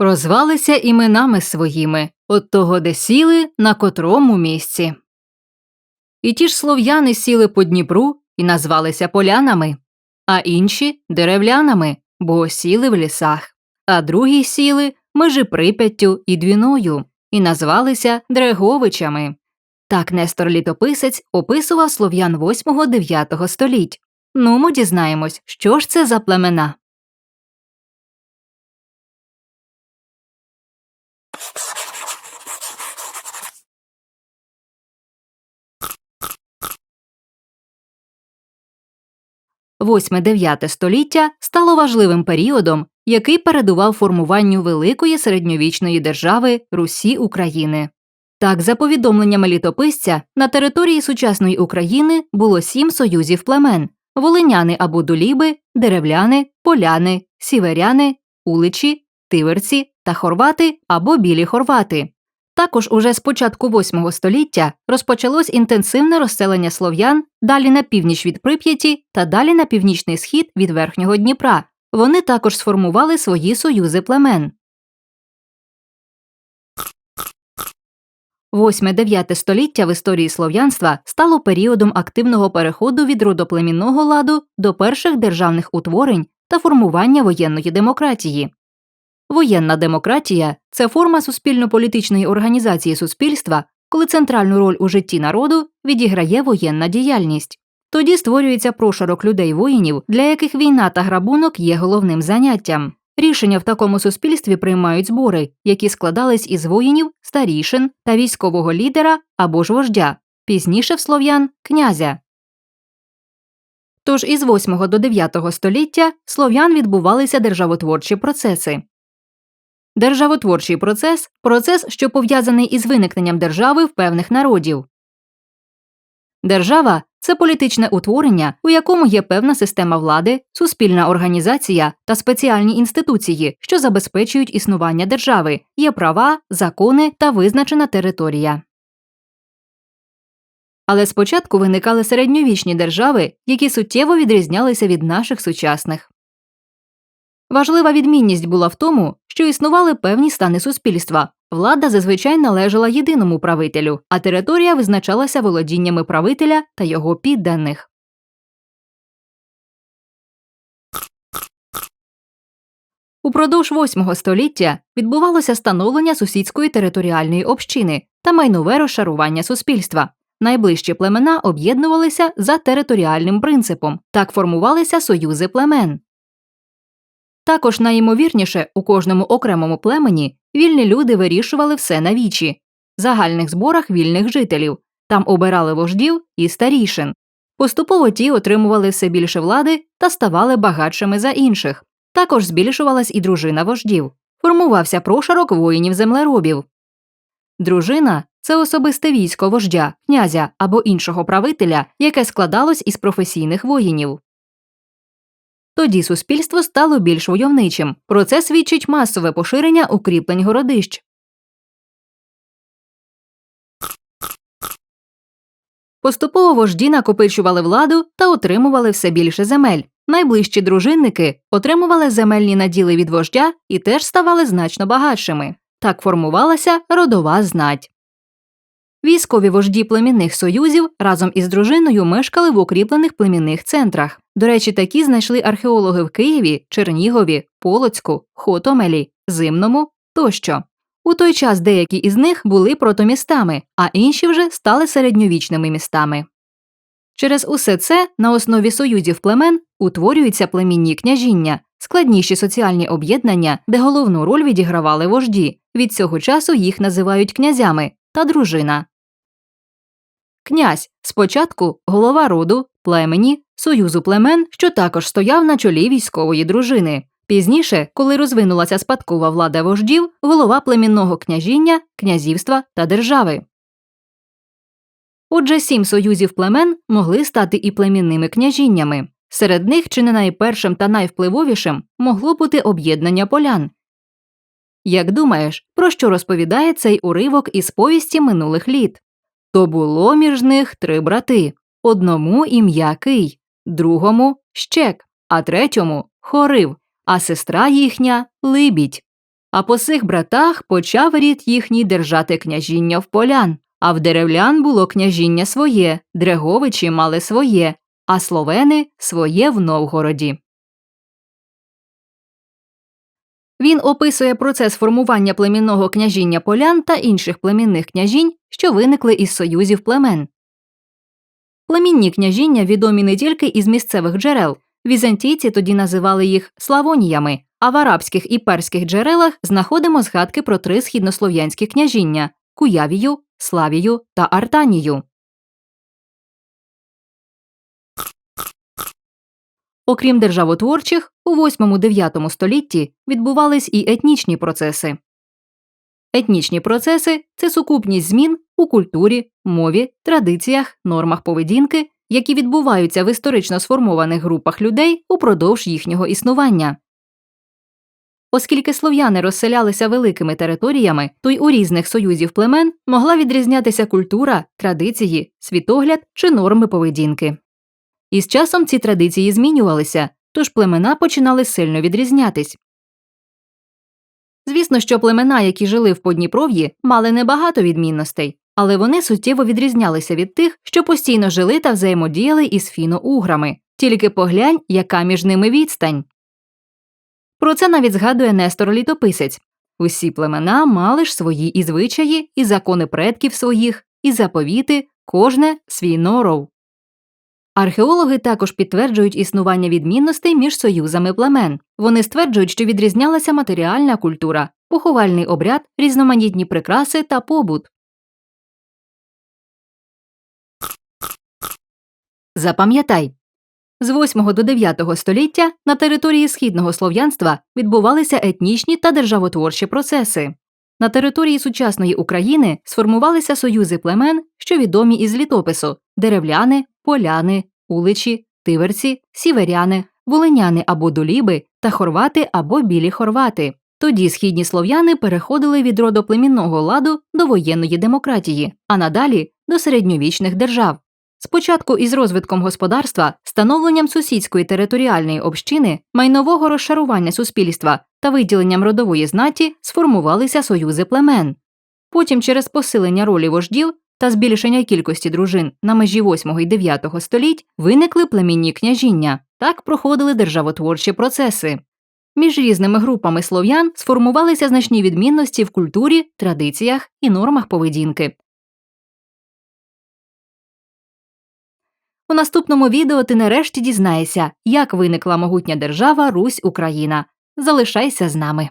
прозвалися іменами своїми, от того, де сіли, на котрому місці. І ті ж слов'яни сіли по Дніпру і назвалися полянами, а інші деревлянами, бо сіли в лісах, а другі сіли межи Прип'яттю і Двіною і назвалися Дреговичами. Так Нестор Літописець описував слов'ян 8-9 століть. Ну, ми дізнаємось, що ж це за племена. Восьме-дев'яте століття стало важливим періодом, який передував формуванню великої середньовічної держави Русі України. Так, за повідомленнями літописця, на території сучасної України було сім союзів племен волиняни або дуліби, деревляни, поляни, сіверяни, уличі, тиверці та хорвати або білі хорвати. Також уже з початку VIII століття розпочалось інтенсивне розселення слов'ян далі на північ від Прип'яті та далі на північний схід від Верхнього Дніпра. Вони також сформували свої союзи племен. 8-9 століття в історії слов'янства стало періодом активного переходу від родоплемінного ладу до перших державних утворень та формування воєнної демократії. Воєнна демократія це форма суспільно-політичної організації суспільства, коли центральну роль у житті народу відіграє воєнна діяльність. Тоді створюється прошарок людей воїнів, для яких війна та грабунок є головним заняттям. Рішення в такому суспільстві приймають збори, які складались із воїнів, старішин та військового лідера або ж вождя, пізніше в слов'ян князя. Тож із 8 до 9 століття слов'ян відбувалися державотворчі процеси. Державотворчий процес процес, що пов'язаний із виникненням держави в певних народів. Держава це політичне утворення, у якому є певна система влади, суспільна організація та спеціальні інституції, що забезпечують існування держави, є права, закони та визначена територія. Але спочатку виникали середньовічні держави, які суттєво відрізнялися від наших сучасних. Важлива відмінність була в тому, що існували певні стани суспільства. Влада зазвичай належала єдиному правителю, а територія визначалася володіннями правителя та його підданих. Упродовж VIII століття відбувалося становлення сусідської територіальної общини та майнове розшарування суспільства. Найближчі племена об'єднувалися за територіальним принципом, так формувалися союзи племен. Також найімовірніше у кожному окремому племені вільні люди вирішували все на вічі, загальних зборах вільних жителів, там обирали вождів і старішин. Поступово ті отримували все більше влади та ставали багатшими за інших. Також збільшувалась і дружина вождів, формувався прошарок воїнів землеробів. Дружина це особисте військо вождя, князя або іншого правителя, яке складалось із професійних воїнів. Тоді суспільство стало більш войовничим. Про це свідчить масове поширення укріплень городищ. Поступово вожді накопичували владу та отримували все більше земель. Найближчі дружинники отримували земельні наділи від вождя і теж ставали значно багатшими. Так формувалася родова знать. Військові вожді племінних союзів разом із дружиною мешкали в укріплених племінних центрах. До речі, такі знайшли археологи в Києві, Чернігові, Полоцьку, Хотомелі, Зимному тощо. У той час деякі із них були протомістами, а інші вже стали середньовічними містами. Через усе це на основі союзів племен утворюються племінні княжіння, складніші соціальні об'єднання, де головну роль відігравали вожді. Від цього часу їх називають князями та дружина. Князь спочатку голова роду, племені, союзу племен, що також стояв на чолі військової дружини. Пізніше, коли розвинулася спадкова влада вождів, голова племінного княжіння, князівства та держави. Отже, сім союзів племен могли стати і племінними княжіннями. Серед них чи не найпершим та найвпливовішим могло бути об'єднання полян. Як думаєш, про що розповідає цей уривок із повісті минулих літ? То було між них три брати одному ім'я Кий, другому щек, а третьому хорив, а сестра їхня либідь. А по сих братах почав рід їхній держати княжіння в полян. А в деревлян було княжіння своє, Дреговичі мали своє, а словени своє в Новгороді. Він описує процес формування племінного княжіння полян та інших племінних княжінь, що виникли із союзів племен. Племінні княжіння відомі не тільки із місцевих джерел. Візантійці тоді називали їх славоніями, а в арабських і перських джерелах знаходимо згадки про три східнослов'янські княжіння Куявію, Славію та Артанію. Окрім державотворчих, у 8-9 столітті відбувались і етнічні процеси. Етнічні процеси це сукупність змін у культурі, мові, традиціях, нормах поведінки, які відбуваються в історично сформованих групах людей упродовж їхнього існування. Оскільки слов'яни розселялися великими територіями, то й у різних союзів племен могла відрізнятися культура, традиції, світогляд чи норми поведінки. І з часом ці традиції змінювалися, тож племена починали сильно відрізнятись. Звісно, що племена, які жили в Подніпров'ї, мали небагато відмінностей, але вони суттєво відрізнялися від тих, що постійно жили та взаємодіяли із фіно-уграми. Тільки поглянь, яка між ними відстань. Про це навіть згадує Нестор Літописець усі племена мали ж свої і звичаї, і закони предків своїх, і заповіти, кожне свій норов. Археологи також підтверджують існування відмінностей між союзами племен. Вони стверджують, що відрізнялася матеріальна культура, поховальний обряд, різноманітні прикраси та побут. Запам'ятай з 8 до 9 століття на території східного слов'янства відбувалися етнічні та державотворчі процеси. На території сучасної України сформувалися союзи племен, що відомі із літопису деревляни, поляни, уличі, тиверці, сіверяни, волиняни або доліби та хорвати або білі хорвати. Тоді східні слов'яни переходили від родоплемінного ладу до воєнної демократії, а надалі до середньовічних держав. Спочатку із розвитком господарства, становленням сусідської територіальної общини, майнового розшарування суспільства та виділенням родової знаті сформувалися союзи племен. Потім, через посилення ролі вождів та збільшення кількості дружин на межі 8 і 9 століть, виникли племінні княжіння. Так проходили державотворчі процеси. Між різними групами слов'ян сформувалися значні відмінності в культурі, традиціях і нормах поведінки. У наступному відео ти нарешті дізнаєшся, як виникла могутня держава Русь Україна. Залишайся з нами.